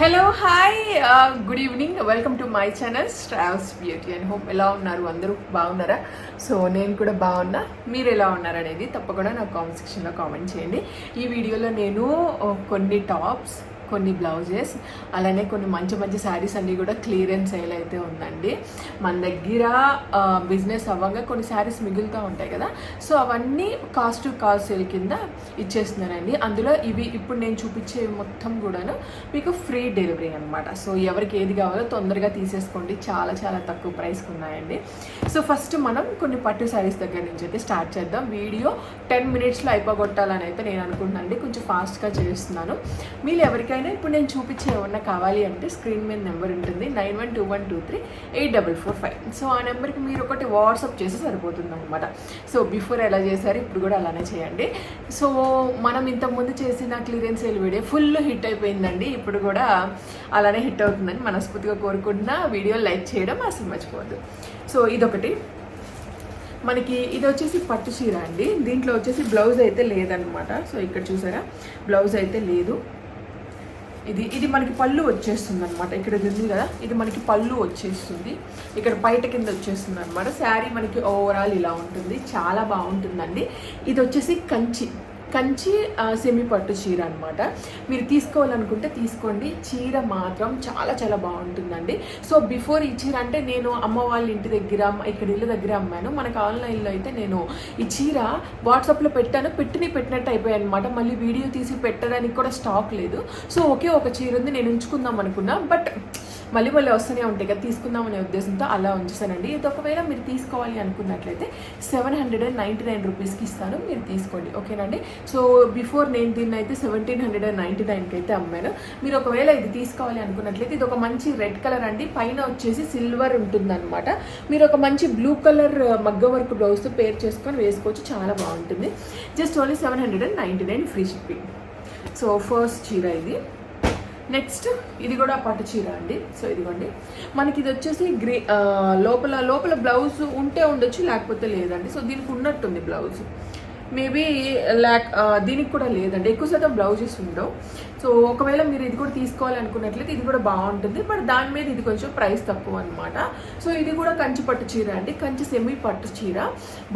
Hello hi good evening welcome to my channel travels beauty and home ఎలా ఉన్నారు? అందరూ బాగున్నారా? సో నేను కూడా బాగున్నా. మీరు ఎలా ఉన్నారు అనేది తప్పకుండా నాకు కామెంట్ సెక్షన్లో కామెంట్ చేయండి. ఈ వీడియోలో నేను uh, కొన్ని టాప్స్ కొన్ని బ్లౌజెస్ అలానే కొన్ని మంచి మంచి శారీస్ అన్నీ కూడా క్లియరెన్స్ సేల్ అయితే ఉందండి. మన దగ్గర బిజినెస్ అవ్వగా కొన్ని శారీస్ మిగులుతూ ఉంటాయి కదా సో అవన్నీ కాస్ట్ టు కాస్ట్ సేల్ కింద ఇచ్చేస్తున్నానండి అందులో ఇవి ఇప్పుడు నేను చూపించే మొత్తం కూడాను మీకు ఫ్రీ డెలివరీ అనమాట సో ఎవరికి ఏది కావాలో తొందరగా తీసేసుకోండి. చాలా చాలా తక్కువ ప్రైస్కి ఉన్నాయండి. సో ఫస్ట్ మనం కొన్ని పట్టు శారీస్ దగ్గర నుంచి అయితే స్టార్ట్ చేద్దాం. వీడియో టెన్ మినిట్స్లో అయిపోగొట్టాలని అయితే నేను అనుకుంటున్నాను కొంచెం ఫాస్ట్గా చేస్తున్నాను. మీరు ఎవరికైనా ఇప్పుడు నేను చూపించే ఏమన్నా కావాలి అంటే స్క్రీన్ మీద నెంబర్ ఉంటుంది nine one two one two three eight double four five. So ఆ నెంబర్కి మీరు ఒకటి వాట్సాప్ చేసి సరిపోతుంది అనమాట సో బిఫోర్ ఎలా చేశారు ఇప్పుడు కూడా అలానే చేయండి. సో మనం ఇంతకుముందు చేసిన clearance sale video full hit అయిపోయిందండి. ఇప్పుడు కూడా అలానే హిట్ అవుతుందని మనస్ఫూర్తిగా కోరుకుంటున్నా. వీడియో లైక్ చేయడం అసలు మర్చిపోవద్దు. సో ఇదొకటి. మనకి ఇది వచ్చేసి పట్టు చీర అండి. దీంట్లో వచ్చేసి బ్లౌజ్ అయితే లేదనమాట సో ఇక్కడ చూసారా? బ్లౌజ్ అయితే లేదు. ఇది ఇది మనకి పళ్ళు వచ్చేస్తుంది అనమాట ఇక్కడ ఇది ఉంది కదా ఇది మనకి పళ్ళు వచ్చేస్తుంది. ఇక్కడ బయట కింద వచ్చేస్తుంది అనమాట శారీ మనకి ఓవరాల్ ఇలా ఉంటుంది. చాలా బాగుంటుందండి. ఇది వచ్చేసి కంచి. కంచి సెమీ పట్టు చీర అనమాట మీరు తీసుకోవాలనుకుంటే తీసుకోండి. చీర మాత్రం చాలా చాలా బాగుంటుందండి. సో బిఫోర్ ఈ చీర అంటే నేను అమ్మ వాళ్ళ ఇంటి దగ్గర ఇక్కడ ఇల్లు దగ్గర అమ్మాను. మనకు ఆన్లైన్లో అయితే నేను ఈ చీర వాట్సాప్లో పెట్టాను. పెట్టిన పెట్టినట్టు అయిపోయాయి అనమాట మళ్ళీ వీడియో తీసి పెట్టడానికి కూడా స్టాక్ లేదు. సో ఒకే ఒక చీర ఉంది. నేను ఉంచుకుందాం అనుకున్నా. బట్ మళ్ళీ మళ్ళీ వస్తూనే ఉంటాయి కదా తీసుకుందాం అనే ఉద్దేశంతో అలా ఉంచుతానండి ఇది ఒకవేళ మీరు తీసుకోవాలి అనుకున్నట్లయితే seven hundred and ninety nine రూపీస్కి ఇస్తాను మీరు తీసుకోండి. ఓకేనండి? సో బిఫోర్ నేను దీన్ని అయితే సెవెంటీన్ హండ్రెడ్ అండ్ నైంటీ నైన్కి అయితే అమ్మాను. మీరు ఒకవేళ ఇది తీసుకోవాలి అనుకున్నట్లయితే ఇది ఒక మంచి రెడ్ కలర్ అండి. పైన వచ్చేసి సిల్వర్ ఉంటుందన్నమాట. మీరు ఒక మంచి బ్లూ కలర్ మగ్గ వర్క్ బ్లౌజ్తో పేర్ చేసుకొని వేసుకోవచ్చు. చాలా బాగుంటుంది. Just only seven hundred and ninety nine free shipping. So first చీర ఇది. నెక్స్ట్ ఇది కూడా పట్టు చీర అండి. సో ఇదిగోండి. మనకి ఇది వచ్చేసి గ్రే లోపల లోపల బ్లౌజ్ ఉంటే ఉండొచ్చు లేకపోతే లేదండి. సో దీనికి ఉన్నట్టుంది బ్లౌజ్. మేబీ ల్యాక్ దీనికి కూడా లేదండి. ఎక్కువ శాతం బ్లౌజెస్ ఉండవు. సో ఒకవేళ మీరు ఇది కూడా తీసుకోవాలి అనుకున్నట్లయితే ఇది కూడా బాగుంటుంది. బట్ దాని మీద ఇది కొంచెం ప్రైస్ తక్కువ అనమాట సో ఇది కూడా కంచి పట్టు చీర అండి. కంచి సెమీ పట్టు చీర.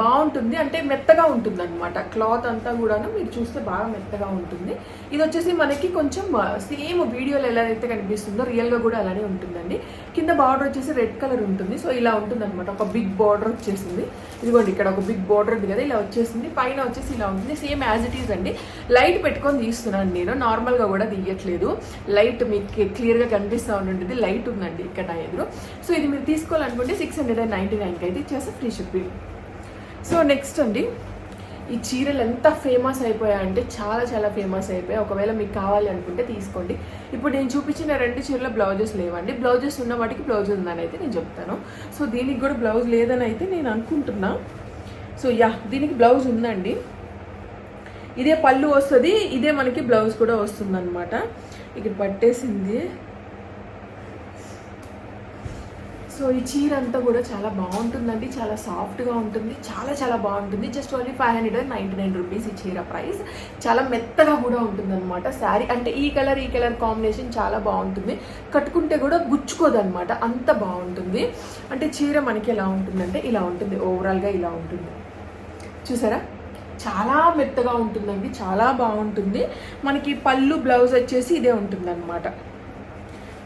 బాగుంటుంది. అంటే మెత్తగా ఉంటుంది అనమాట క్లాత్ అంతా కూడాను మీరు చూస్తే బాగా మెత్తగా ఉంటుంది. ఇది వచ్చేసి మనకి కొంచెం సేమ్ వీడియోలో ఎలా అయితే కనిపిస్తుందో రియల్గా కూడా అలానే ఉంటుందండి. కింద బార్డర్ వచ్చేసి రెడ్ కలర్ ఉంటుంది. సో ఇలా ఉంటుంది అనమాట ఒక బిగ్ బార్డర్ వచ్చేసింది. ఇదిగోండి ఇక్కడ ఒక బిగ్ బార్డర్ ఉంది కదా ఇలా వచ్చేసింది. పైన వచ్చేసి ఇలా ఉంటుంది. సేమ్ యాజ్ ఇట్ ఈస్ అండి. లైట్ పెట్టుకొని తీస్తున్నాను నేను. నార్మల్గా కూడా తీయట్లేదు. లైట్ మీకు క్లియర్గా కనిపిస్తూ ఉంటుంది లైట్ ఉందండి ఇక్కడ నా ఎదురు. సో ఇది మీరు తీసుకోవాలనుకుంటే సిక్స్ హండ్రెడ్ అండ్ నైంటీ నైన్కి అయితే ఇచ్చేస్తే ఫ్రీ షిప్పింగ్ సో నెక్స్ట్ అండి. ఈ చీరలు ఎంత ఫేమస్ అయిపోయాయంటే చాలా చాలా ఫేమస్ అయిపోయాయి. ఒకవేళ మీకు కావాలి అనుకుంటే తీసుకోండి. ఇప్పుడు నేను చూపించిన రెండు చీరల బ్లౌజెస్ లేవండి. బ్లౌజెస్ ఉన్న వాటికి బ్లౌజ్ ఉందని అయితే నేను చెప్తాను. సో దీనికి కూడా బ్లౌజ్ లేదని అయితే నేను అనుకుంటున్నా. సో యా దీనికి బ్లౌజ్ ఉందండి. ఇదే పళ్ళు వస్తుంది ఇదే మనకి బ్లౌజ్ కూడా వస్తుంది అనమాట ఇక్కడ పట్టేసింది. సో ఈ చీర అంతా కూడా చాలా బాగుంటుందండి చాలా సాఫ్ట్గా ఉంటుంది చాలా చాలా బాగుంటుంది. Just only five hundred and ninety nine rupees ఈ చీర ప్రైస్. చాలా మెత్తగా కూడా ఉంటుంది అనమాట శారీ. అంటే ఈ కలర్ ఈ కలర్ కాంబినేషన్ చాలా బాగుంటుంది. కట్టుకుంటే కూడా గుచ్చుకోదనమాట అంత బాగుంటుంది. అంటే చీర మనకి ఎలా ఉంటుందంటే ఇలా ఉంటుంది ఓవరాల్గా ఇలా ఉంటుంది. చూసారా? చాలా మెత్తగా ఉంటుందండి చాలా బాగుంటుంది. మనకి పళ్ళు బ్లౌజ్ వచ్చేసి ఇదే ఉంటుందన్నమాట.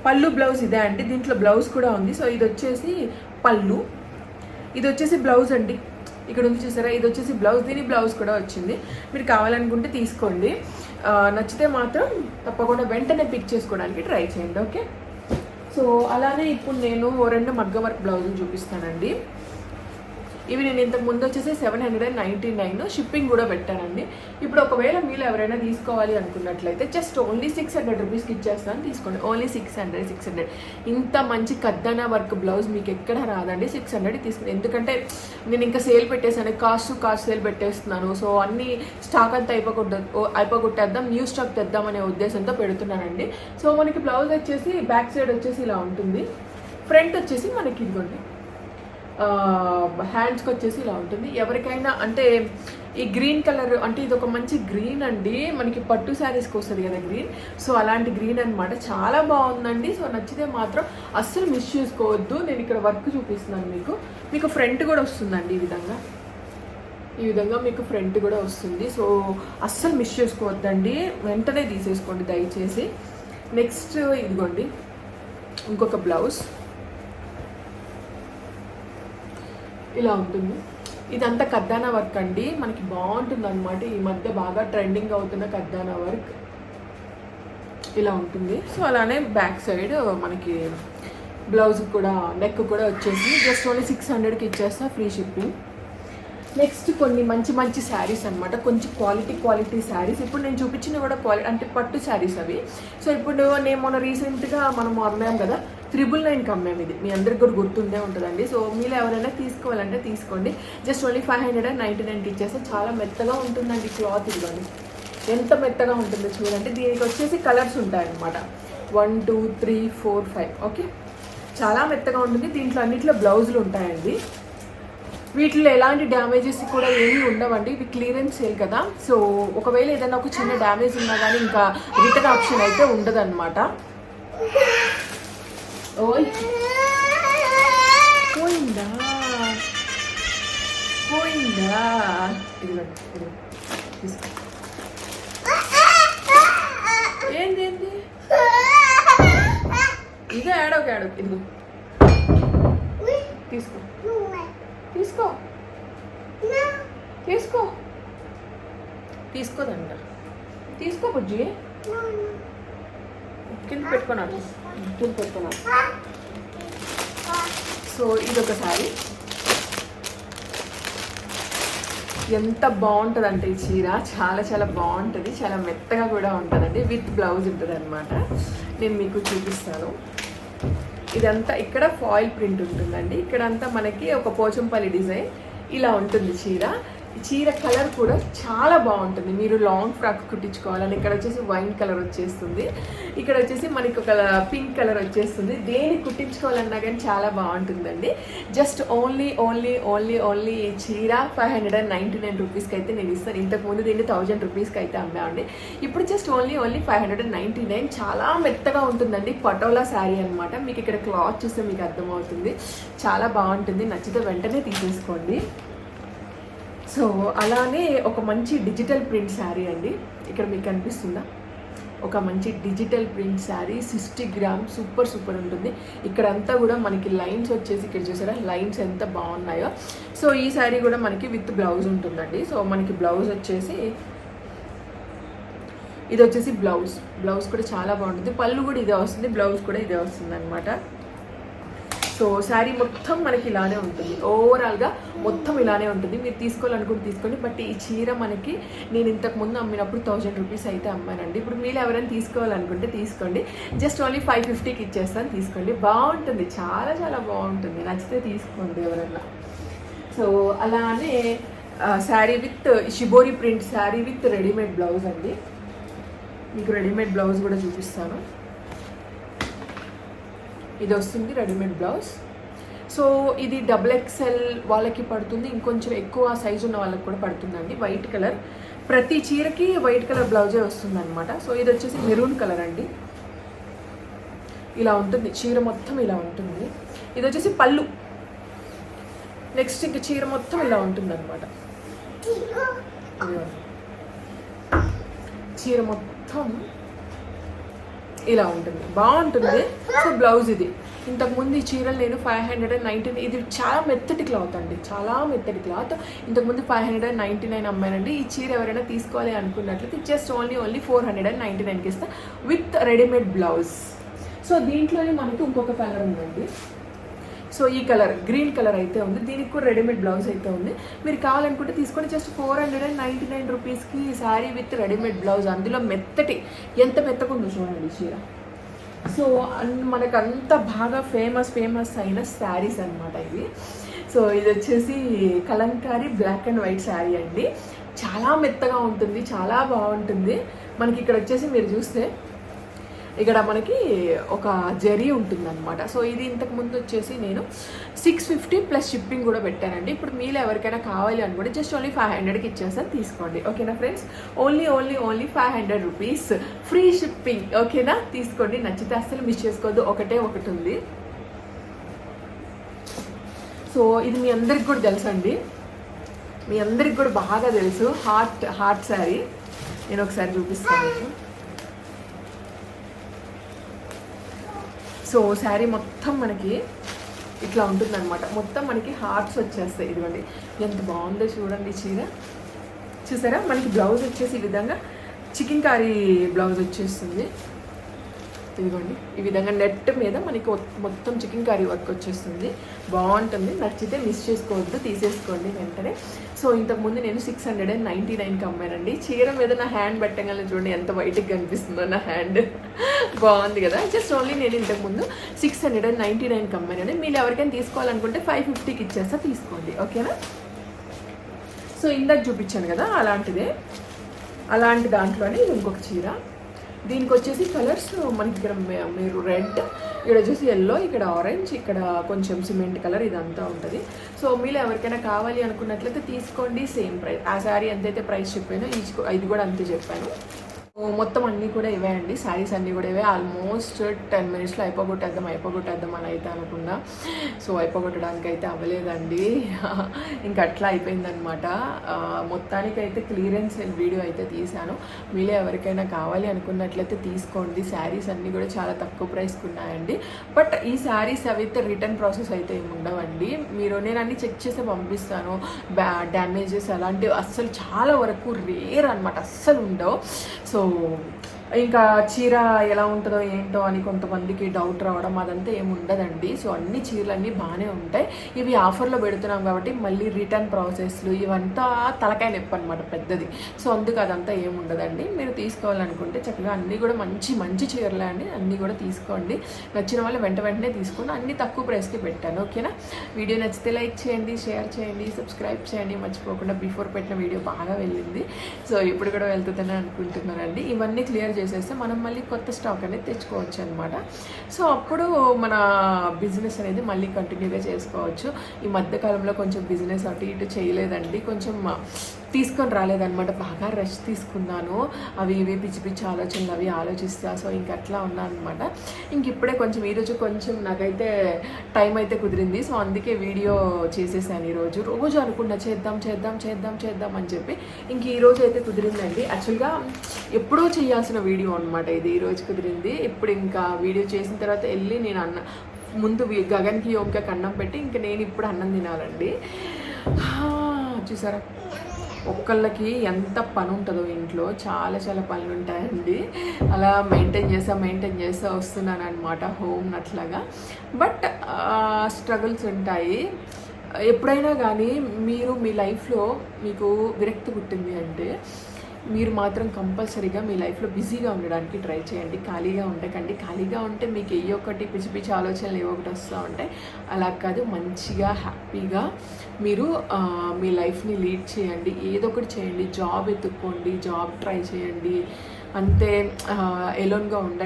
పళ్ళు బ్లౌజ్ ఇదే అండి దీంట్లో బ్లౌజ్ కూడా ఉంది. సో ఇది వచ్చేసి పళ్ళు. ఇది వచ్చేసి బ్లౌజ్ అండి. ఇక్కడ ఉంది చూసారా? ఇది వచ్చేసి బ్లౌజ్ దీని బ్లౌజ్ కూడా వచ్చింది. మీరు కావాలనుకుంటే తీసుకోండి. నచ్చితే మాత్రం తప్పకుండా వెంటనే పిక్ చేసుకోవడానికి ట్రై చేయండి ఓకే? సో అలానే ఇప్పుడు నేను ఓ రెండు మగ్గ వర్క్ బ్లౌజులు చూపిస్తానండి. ఇవి నేను ఇంతకు ముందు వచ్చేసి seven hundred and ninety nine shipping కూడా పెట్టానండి. ఇప్పుడు ఒకవేళ మీరు ఎవరైనా తీసుకోవాలి అనుకున్నట్లయితే జస్ట్ ఓన్లీ సిక్స్ హండ్రెడ్ రూపీస్కి ఇచ్చేస్తాను. తీసుకోండి. Only six hundred six hundred. ఇంత మంచి కద్దన వర్క్ బ్లౌజ్ మీకు ఎక్కడ రాదండి. సిక్స్ హండ్రెడ్ తీసుకుని ఎందుకంటే నేను ఇంకా సేల్ పెట్టేసాను కాస్ట్ కాస్ట్ సేల్ పెట్టేస్తున్నాను. సో అన్ని స్టాక్ అంతా అయిపోకుండా అయిపోగొట్టేద్దాం న్యూ స్టాక్ తెద్దాం అనే ఉద్దేశంతో పెడుతున్నానండి. సో మనకి బ్లౌజ్ వచ్చేసి బ్యాక్ సైడ్ వచ్చేసి ఇలా ఉంటుంది. ఫ్రంట్ వచ్చేసి మనకి ఇదిగోండి. హ్యాండ్స్కి వచ్చేసి ఇలా ఉంటుంది. ఎవరికైనా అంటే ఈ గ్రీన్ కలర్ అంటే ఇది ఒక మంచి గ్రీన్ అండి. మనకి పట్టు శారీస్కి వస్తుంది కదా గ్రీన్ సో అలాంటి గ్రీన్ అన్నమాట. చాలా బాగుందండి. సో నచ్చితే మాత్రం అస్సలు మిస్ చేసుకోవద్దు. నేను ఇక్కడ వర్క్ చూపిస్తున్నాను మీకు. మీకు ఫ్రంట్ కూడా వస్తుందండి ఈ విధంగా. ఈ విధంగా మీకు ఫ్రంట్ కూడా వస్తుంది. సో అస్సలు మిస్ చేసుకోవద్దండి. వెంటనే తీసేసుకోండి దయచేసి. నెక్స్ట్ ఇదిగోండి. ఇంకొక బ్లౌజ్ ఇలా ఉంటుంది. ఇదంతా కద్దానా వర్క్ అండి. మనకి బాగుంటుంది అనమాట ఈ మధ్య బాగా ట్రెండింగ్ అవుతున్న కద్దానా వర్క్. ఇలా ఉంటుంది. సో అలానే బ్యాక్ సైడ్ మనకి బ్లౌజ్ కూడా నెక్ కూడా వచ్చేసి జస్ట్ ఓన్లీ సిక్స్ హండ్రెడ్కి ఇచ్చేస్తా ఫ్రీ షిప్పింగ్. నెక్స్ట్ కొన్ని మంచి మంచి శారీస్ అనమాట కొంచెం క్వాలిటీ క్వాలిటీ శారీస్. ఇప్పుడు నేను చూపించిన కూడా క్వాలిటీ అంటే పట్టు శారీస్ అవి. సో ఇప్పుడు నేను మొన్న రీసెంట్గా మనం అమ్మాం కదా త్రిబుల్ నైన్ అమ్మాము ఇది. మీ అందరికి కూడా గుర్తుండే ఉంటుందండి. సో మీరు ఎవరైనా తీసుకోవాలంటే తీసుకోండి. Just only five hundred and ninety నైన్కి ఇచ్చేస్తే చాలా మెత్తగా ఉంటుందండి క్లాత్ ఇదిగోండి. ఎంత మెత్తగా ఉంటుందో చూడండి. దీనికి వచ్చేసి కలర్స్ ఉంటాయన్నమాట. One two three four five. Okay? చాలా మెత్తగా ఉంటుంది. దీంట్లో అన్నింటిలో బ్లౌజులు ఉంటాయండి. వీటిలో ఎలాంటి డ్యామేజెస్ కూడా ఏమీ ఉండవండి. ఇవి క్లియరెన్స్ సేల్ కదా. సో ఒకవేళ ఏదైనా ఒక చిన్న డ్యామేజ్ ఉన్నా కానీ ఇంకా రిటర్న్ ఆప్షన్ అయితే ఉండదన్నమాట. ఓయ్ పోయిందా పోయిందా ఇదిగోండి ఇదిగో తీసుకో ఏంది ఏంది ఇదే ఆడోకి ఆడోకి ఇదిగో తీసుకో. తీసుకో. తీసుకో. తీసుకోదంట. తీసుకో బుజ్జి. కింద పెట్టుకున్నాను కింద పెట్టుకున్నాను సో ఇది ఒక ఎంత బాగుంటుందంటే ఈ చీర. చాలా చాలా బాగుంటుంది. చాలా మెత్తగా కూడా ఉంటుందండి. విత్ బ్లౌజ్ ఉంటుంది అనమాట నేను మీకు చూపిస్తాను. ఇదంతా ఇక్కడ ఫాయిల్ ప్రింట్ ఉంటుందండి. ఇక్కడంతా మనకి ఒక పోచంపల్లి డిజైన్ ఇలా ఉంటుంది చీర. చీర కలర్ కూడా చాలా బాగుంటుంది. మీరు లాంగ్ ఫ్రాక్ కుట్టించుకోవాలని ఇక్కడ వచ్చేసి వైన్ కలర్ వచ్చేస్తుంది. ఇక్కడ వచ్చేసి మనకి ఒక పింక్ కలర్ వచ్చేస్తుంది. దేని కుట్టించుకోవాలన్నా కానీ చాలా బాగుంటుందండి. Just only only only only ఈ చీర five hundred and ninety nine రూపీస్కి అయితే నేను ఇస్తాను. ఇంతకుముందు దీన్ని థౌజండ్ రూపీస్కి అయితే అమ్మామండి. ఇప్పుడు just only only five hundred and ninety nine చాలా మెత్తగా ఉంటుందండి. పటోలా శారీ అనమాట మీకు ఇక్కడ క్లాత్ చూస్తే మీకు అర్థమవుతుంది. చాలా బాగుంటుంది. నచ్చితే వెంటనే తీసేసుకోండి. సో అలానే ఒక మంచి డిజిటల్ ప్రింట్ శారీ అండి. ఇక్కడ మీకు కనిపిస్తుందా ఒక మంచి digital print sari sixty gram super super ఉంటుంది. ఇక్కడంతా కూడా మనకి లైన్స్ వచ్చేసి ఇక్కడ చూసారా? లైన్స్ ఎంత బాగున్నాయో. సో ఈ శారీ కూడా మనకి విత్ బ్లౌజ్ ఉంటుందండి. సో మనకి బ్లౌజ్ వచ్చేసి ఇది వచ్చేసి బ్లౌజ్. బ్లౌజ్ కూడా చాలా బాగుంటుంది. పళ్ళు కూడా ఇదే వస్తుంది. బ్లౌజ్ కూడా ఇదే వస్తుంది అనమాట సో శారీ మొత్తం మనకి ఇలానే ఉంటుంది. ఓవరాల్గా మొత్తం ఇలానే ఉంటుంది. మీరు తీసుకోవాలనుకుంటే తీసుకోండి. బట్ ఈ చీర మనకి నేను ఇంతకు ముందు అమ్మినప్పుడు థౌజండ్ రూపీస్ అయితే అమ్మానండి. ఇప్పుడు మీరు ఎవరైనా తీసుకోవాలనుకుంటే తీసుకోండి. జస్ట్ ఓన్లీ ఫైవ్ ఫిఫ్టీకి ఇచ్చేస్తాను. తీసుకోండి. బాగుంటుంది. చాలా చాలా బాగుంటుంది. నచ్చితే తీసుకోండి ఎవరన్నా. సో అలానే sari with shibori print sari with readymade blouse అండి. మీకు రెడీమేడ్ బ్లౌజ్ కూడా చూపిస్తాను. ఇది వస్తుంది రెడీమేడ్ బ్లౌజ్. సో ఇది డబుల్ ఎక్స్ఎల్ వాళ్ళకి పడుతుంది. ఇంకొంచెం ఎక్కువ సైజు ఉన్న వాళ్ళకి కూడా పడుతుందండి. వైట్ కలర్ ప్రతి చీరకి వైట్ కలర్ బ్లౌజే వస్తుంది అనమాట సో ఇది వచ్చేసి మెరూన్ కలర్ అండి. ఇలా ఉంటుంది. చీర మొత్తం ఇలా ఉంటుంది. ఇది వచ్చేసి పళ్ళు. నెక్స్ట్ ఇంక చీర మొత్తం ఇలా ఉంటుంది అనమాట చీర మొత్తం ఇలా ఉంటుంది. బాగుంటుంది. సో బ్లౌజ్ ఇది. ఇంతకుముందు ఈ చీరలు నేను ఫైవ్ హండ్రెడ్ అండ్ నైన్టీన్ ఇది చాలా మెత్తటి క్లాత్ అండి. చాలా మెత్తటి క్లాత్. ఇంతకుముందు five hundred and ninety nine అమ్మానండి. ఈ చీర ఎవరైనా తీసుకోవాలి అనుకున్నట్లయితే just only only four hundred and ninety నైన్కి ఇస్తా. విత్ రెడీమేడ్ బ్లౌజ్ సో దీంట్లోనే మనకి ఇంకొక కలర్ ఉందండి. సో ఈ కలర్ గ్రీన్ కలర్ అయితే ఉంది. దీనికి కూడా రెడీమేడ్ బ్లౌజ్ అయితే ఉంది. మీరు కావాలనుకుంటే తీసుకొని just four hundred and ninety nine రూపీస్కి శారీ విత్ రెడీమేడ్ బ్లౌజ్ అందులో మెత్తటి ఎంత మెత్తగా ఉందో చూడండి చీర. సో అన్- మనకు అంత బాగా ఫేమస్ ఫేమస్ అయిన శారీస్ అన్నమాట ఇవి. సో ఇది వచ్చేసి Kalamkari black and white sari అండి. చాలా మెత్తగా ఉంటుంది చాలా బాగుంటుంది. మనకి ఇక్కడ వచ్చేసి మీరు చూస్తే ఇక్కడ మనకి ఒక జరీ ఉంటుందన్నమాట. సో ఇది ఇంతకు ముందు వచ్చేసి నేను సిక్స్ ఫిఫ్టీ ప్లస్ షిప్పింగ్ కూడా పెట్టానండి. ఇప్పుడు మీలో ఎవరికైనా కావాలి అనుకుంటే జస్ట్ ఓన్లీ ఫైవ్ హండ్రెడ్కి ఇచ్చేసాను తీసుకోండి. ఓకేనా friends only only only five hundred rupees free shipping ఓకేనా తీసుకోండి. నచ్చితే అస్సలు మిస్ చేసుకోవద్దు. ఒకటే ఒకటి ఉంది. సో ఇది మీ అందరికి కూడా తెలుసండి మీ అందరికి కూడా బాగా తెలుసు. హార్ట్ హార్ట్ శారీ నేను ఒకసారి చూపిస్తాను. సో శారీ మొత్తం మనకి ఇట్లా ఉంటుందన్నమాట. మొత్తం మనకి హార్ట్స్ వచ్చేస్తాయి. ఇదిగోండి. ఎంత బాగుందో చూడండి చీర. చూసారా? మనకి బ్లౌజ్ వచ్చేసి ఈ విధంగా చికెన్ కారీ బ్లౌజ్ వచ్చేస్తుంది. ఇదిగోండి. ఈ విధంగా నెట్ మీద మనకి మొత్తం చికెన్ కర్రీ వర్క్ వచ్చేస్తుంది. బాగుంటుంది. నచ్చితే మిస్ చేసుకోవద్దు. తీసేసుకోండి వెంటనే. సో ఇంతకుముందు నేను సిక్స్ హండ్రెడ్ అండ్ నైంటీ నైన్కి అమ్మానండి. చీర మీద నా హ్యాండ్ పెట్టగానే చూడండి ఎంత బయటకు కనిపిస్తుందో నా హ్యాండ్ బాగుంది కదా. జస్ట్ ఓన్లీ నేను ఇంతకుముందు సిక్స్ హండ్రెడ్ అండ్ నైంటీ నైన్కి అమ్మానండి. మీరు ఎవరికైనా తీసుకోవాలనుకుంటే ఫైవ్ ఫిఫ్టీకి ఇచ్చేస్తా. తీసుకోండి. ఓకేనా సో ఇందాక చూపించాను కదా అలాంటిదే. అలాంటి దాంట్లోనే ఇది ఇంకొక చీర. దీనికి వచ్చేసి కలర్స్ మనకి ఇక్కడ మీరు రెడ్ ఇక్కడ వచ్చేసి ఎల్లో ఇక్కడ ఆరెంజ్ ఇక్కడ కొంచెం సిమెంట్ కలర్ ఇదంతా ఉంటుంది. సో మీరు ఎవరికైనా కావాలి అనుకున్నట్లయితే తీసుకోండి సేమ్ ప్రైస్. ఆ శారీ ఎంతైతే ప్రైస్ చెప్పానో ఈ ఇది కూడా అంతే చెప్పాను. మొత్తం అన్నీ కూడా ఇవే అండి. శారీస్ అన్నీ కూడా ఇవే. ఆల్మోస్ట్ టెన్ మినిట్స్లో అయిపోగొట్టేద్దాం అయిపోగొట్టేద్దాం అని అయితే అనుకున్నా. సో అయిపోగొట్టడానికి అయితే అవ్వలేదండి. ఇంకా అట్లా అయిపోయిందనమాట మొత్తానికి అయితే క్లియరెన్స్ వీడియో అయితే తీశాను. మీలో ఎవరికైనా కావాలి అనుకున్నట్లయితే తీసుకోండి. శారీస్ అన్నీ కూడా చాలా తక్కువ ప్రైస్కి ఉన్నాయండి. బట్ ఈ శారీస్ అయితే రిటర్న్ ప్రాసెస్ అయితే ఏమి ఉండవండి. మీరు నేను అన్ని చెక్ చేసి పంపిస్తాను. డ్యామేజెస్ అలాంటివి అస్సలు చాలా వరకు రేర్ అనమాట అస్సలు ఉండవు. సో そ。ఇంకా చీర ఎలా ఉంటుందో ఏంటో అని కొంతమందికి డౌట్ రావడం అదంతా ఏమి ఉండదండి. సో అన్ని చీరలన్నీ బాగానే ఉంటాయి. ఇవి ఆఫర్లో పెడుతున్నాం కాబట్టి మళ్ళీ రిటర్న్ ప్రాసెస్లు ఇవంతా తలకాయ నొప్పి అనమాట పెద్దది. సో అందుకు అదంతా ఏమి ఉండదండి. మీరు తీసుకోవాలనుకుంటే చక్కగా అన్నీ కూడా మంచి మంచి చీరలే అండి. అన్నీ కూడా తీసుకోండి. నచ్చిన వాళ్ళు వెంట వెంటనే తీసుకుని అన్ని తక్కువ ప్రైస్కి పెట్టాను. ఓకేనా? వీడియో నచ్చితే లైక్ చేయండి షేర్ చేయండి సబ్స్క్రైబ్ చేయండి. మర్చిపోకుండా బిఫోర్ పెట్టిన వీడియో బాగా వెళ్ళింది. సో ఇప్పుడు కూడా వెళ్తుందని అనుకుంటున్నానండి. ఇవన్నీ క్లియర్ చేసేస్తే మనం మళ్ళీ కొత్త స్టాక్ అనేది తెచ్చుకోవచ్చు అనమాట సో అప్పుడు మన బిజినెస్ అనేది మళ్ళీ కంటిన్యూగా చేసుకోవచ్చు. ఈ మధ్యకాలంలో కొంచెం బిజినెస్ అటు ఇటు చేయలేదండి. కొంచెం తీసుకొని రాలేదన్నమాట. బాగా రెస్ట్ తీసుకున్నాను. అవి ఇవి పిచ్చి పిచ్చి ఆలోచనలు అవి ఆలోచిస్తా. సో ఇంక అట్లా ఉన్నాను అనమాట ఇంక ఇప్పుడే కొంచెం ఈరోజు కొంచెం నాకైతే టైం అయితే కుదిరింది. సో అందుకే వీడియో చేసేసాను ఈరోజు. రోజు అనుకున్నా చేద్దాం చేద్దాం చేద్దాం చేద్దాం అని చెప్పి ఇంక ఈరోజు అయితే కుదిరిందండి. యాక్చువల్గా ఎప్పుడో చేయాల్సిన వీడియో అనమాట ఇది. ఈరోజు కుదిరింది. ఇప్పుడు ఇంకా వీడియో చేసిన తర్వాత వెళ్ళి నేను అన్న ముందు గగన్కి యోగ్యకి అన్నం పెట్టి ఇంక నేను ఇప్పుడు అన్నం తినాలండి. చూసారా? ఒక్కళ్ళకి ఎంత పని ఉంటుందో ఇంట్లో చాలా చాలా పనులు ఉంటాయండి అలా మెయింటైన్ చేస్తా మెయింటైన్ చేస్తా వస్తున్నాను అనమాట హోమ్ అట్లాగా. బట్ స్ట్రగుల్స్ ఉంటాయి. ఎప్పుడైనా కానీ మీరు మీ లైఫ్లో మీకు విరక్తి పుట్టింది అంటే మీరు మాత్రం కంపల్సరీగా మీ లైఫ్లో బిజీగా ఉండడానికి ట్రై చేయండి ఖాళీగా ఉండకండి. ఖాళీగా ఉంటే మీకు ఏ ఒక్కటి పిచ్చి పిచ్చి ఆలోచనలు ఏ ఒకటి వస్తూ ఉంటాయి. అలా కాదు మంచిగా హ్యాపీగా మీరు మీ లైఫ్ని లీడ్ చేయండి. ఏదో ఒకటి చేయండి. జాబ్ ఎత్తుక్కోండి జాబ్ ట్రై చేయండి. అంతే ఎలోన్గా ఉండ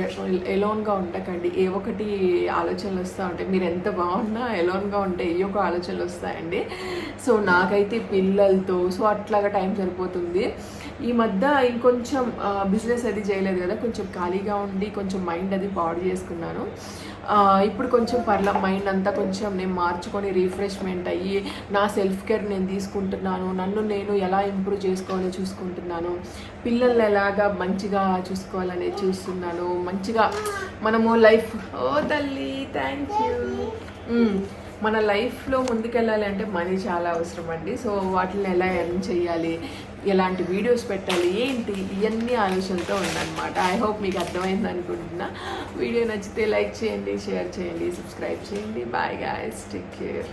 ఎలోన్గా ఉండకండి. ఏ ఒకటి ఆలోచనలు వస్తూ ఉంటాయి. మీరు ఎంత బాగున్నా ఎలోన్గా ఉంటే ఏ ఒక ఆలోచనలు వస్తాయండి. సో నాకైతే పిల్లలతో సో అట్లాగా టైం సరిపోతుంది. ఈ మధ్య ఇంకొంచెం బిజినెస్ అది చేయలేదు కదా. కొంచెం ఖాళీగా ఉండి కొంచెం మైండ్ అది పాడు చేసుకున్నాను. ఇప్పుడు కొంచెం పర్ల మైండ్ అంతా కొంచెం నేను మార్చుకొని రీఫ్రెష్మెంట్ అయ్యి నా సెల్ఫ్ కేర్ నేను తీసుకుంటున్నాను నన్ను నేను ఎలా ఇంప్రూవ్ చేసుకోవాలో చూసుకుంటున్నాను. పిల్లల్ని ఎలాగా మంచిగా చూసుకోవాలని చూస్తున్నాను మంచిగా మనము లైఫ్ ఓ తల్లి థ్యాంక్ యూ మన లైఫ్లో ముందుకెళ్ళాలి అంటే మనీ చాలా అవసరం అండి. సో వాటిని ఎలా ఎర్న్ చేయాలి ఎలాంటి వీడియోస్ పెట్టాలి ఏంటి ఇవన్నీ ఆలోచనతో ఉందన్నమాట. ఐ హోప్ మీకు అర్థమైంది అనుకుంటున్నా. వీడియో నచ్చితే లైక్ చేయండి షేర్ చేయండి సబ్స్క్రైబ్ చేయండి. Bye guys take care